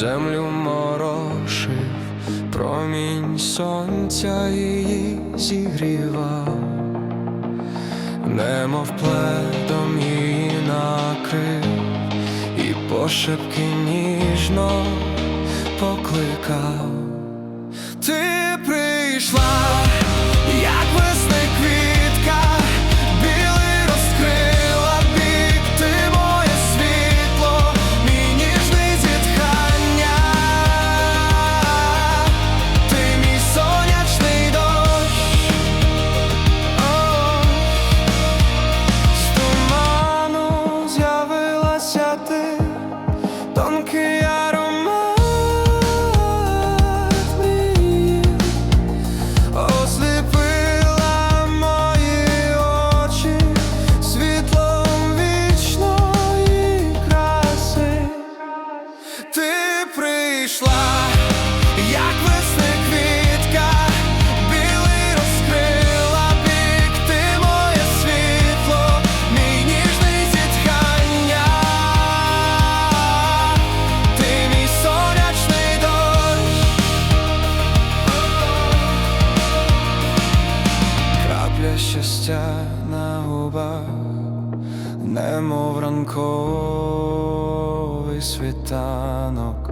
Землю морошив, промінь сонця її зігрівав, немов пледом її накрив, і пошепки ніжно покликав. Ти прийшла, щастя на губах, немов ранковий світанок,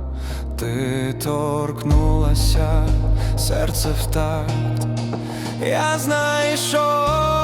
ти торкнулася, серце в такт. Я знайшов